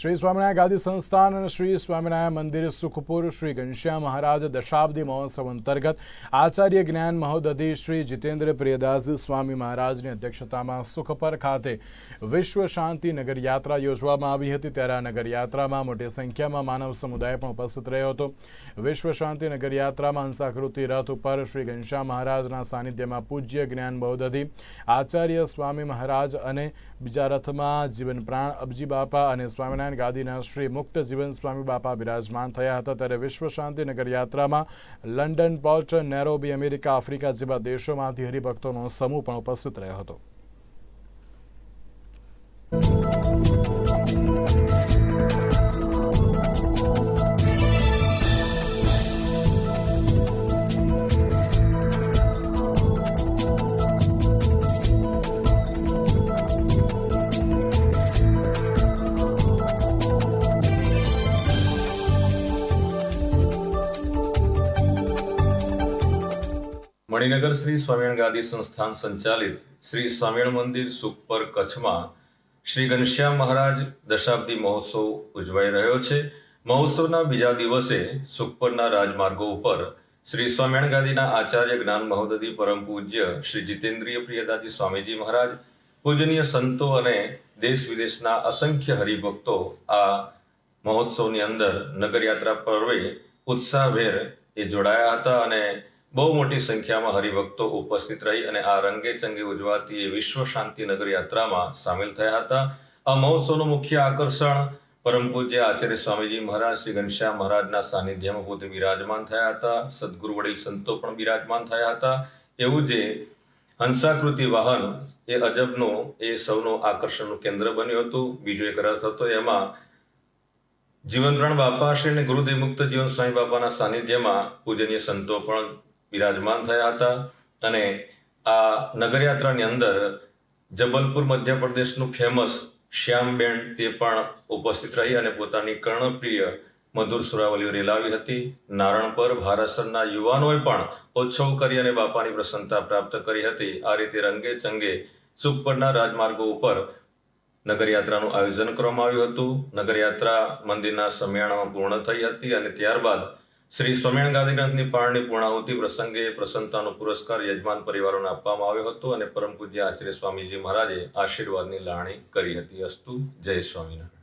શ્રી સ્વામિનારાયણ ગાદી સંસ્થાન અને શ્રી સ્વામિનારાયણ મંદિર સુખપુર શ્રી ઘનશ્યામ મહારાજ દશાબ્દી મહોત્સવ અંતર્ગત આચાર્ય જ્ઞાન મહોદધિ શ્રી જીતેન્દ્ર પ્રિયદાસ સ્વામી મહારાજની અધ્યક્ષતામાં સુખપર ખાતે વિશ્વ શાંતિ નગરયાત્રા યોજવામાં આવી હતી. ત્યારે આ નગર યાત્રામાં મોટી સંખ્યામાં માનવ સમુદાય પણ ઉપસ્થિત રહ્યો હતો. વિશ્વ શાંતિ નગરયાત્રામાં હંસાકૃતિ રથ ઉપર શ્રી ઘનશ્યામ મહારાજના સાનિધ્યમાં પૂજ્ય જ્ઞાન મહોદધિ, આચાર્ય સ્વામી મહારાજ અને બીજા રથમાં જીવન પ્રાણ અબજી બાપા અને સ્વામિનારાયણ ગાદીના શ્રી મુક્ત જીવન સ્વામી બાપા બિરાજમાન થયા હતા ત્યારે વિશ્વ શાંતિ નગર યાત્રામાં London, port, Nairobi, America, Africa જેવા દેશોમાંથી હરિભક્તોનો સમૂહ પણ ઉપસ્થિત રહ્યો હતો. મણિનગર શ્રી સ્વામિનારાયણ ગાદી સંસ્થાન સંચાલિત શ્રી સ્વામિનારાયણ મંદિર સુખપર કચ્છમાં શ્રી ઘનશ્યામ મહારાજ દશાબ્દી મહોત્સવ ઉજવાઈ રહ્યો છે. મહોત્સવના બીજા દિવસે સુખપરના રાજમાર્ગો ઉપર શ્રી સ્વામિનારાયણ ગાદીના આચાર્ય જ્ઞાન મહોદધિ પરમ પૂજ્ય શ્રી જીતેન્દ્રિય પ્રિયદાજી સ્વામીજી મહારાજ, પૂજનીય સંતો અને દેશ વિદેશના અસંખ્ય હરિભક્તો આ મહોત્સવની અંદર નગરયાત્રા પર્વે ઉત્સાહભેર એ જોડાયા હતા અને બહુ મોટી સંખ્યામાં હરિભક્તો ઉપસ્થિત રહી અને આ રંગે ચંગે ઉજવાતી એ વિશ્વ શાંતિ નગર યાત્રામાં સામેલ થયા હતા. આ મહોત્સવનું મુખ્ય આકર્ષણ પરમ પૂજ્ય આચાર્ય સ્વામીજી મહારાજ શ્રી ઘનશ્યામ મહારાજના સાનિધ્યમાં પોતે બિરાજમાન થયા હતા. સદગુરુ વડીલ સંતો પણ બિરાજમાન થયા હતા. એવું જે હંસાકૃતિ વાહન એ અજબનું એ સૌનું આકર્ષણનું કેન્દ્ર બન્યું હતું. બીજો એક રથ હતો એમાં જીવનરણ બાપા શ્રી અને ગુરુદેવ મુક્ત જીવન સ્વામી બાપાના સાનિધ્યમાં પૂજનીય સંતો પણ બિરાજમાન થયા હતા અને આ નગરયાત્રાની અંદર જબલપુર મધ્યપ્રદેશનું ફેમસ શ્યામબેન તે પણ ઉપસ્થિત રહી અને પોતાની કર્ણપ્રિય મધુર સુરાવલીઓ રેલાવી હતી. નારણ પર ભારસરના યુવાનોએ પણ ઉત્સવ કરી અને બાપાની પ્રસન્નતા પ્રાપ્ત કરી હતી. આ રીતે રંગે ચંગે સુખપરના રાજમાર્ગો ઉપર નગરયાત્રાનું આયોજન કરવામાં આવ્યું હતું. નગરયાત્રા મંદિરના સમિયાણામાં પૂર્ણ થઈ હતી અને ત્યારબાદ શ્રી સ્વામિનારાયણ ગાંધી ગ્રંથની પારણી પૂર્ણાહુતિ પ્રસંગે પ્રસન્નતાનો પુરસ્કાર યજમાન પરિવારોને આપવામાં આવ્યો હતો અને પરમ પૂજ્ય આચાર્ય સ્વામીજી મહારાજે આશીર્વાદની લાણી કરી હતી. અસ્તુ જય સ્વામિનારાયણ.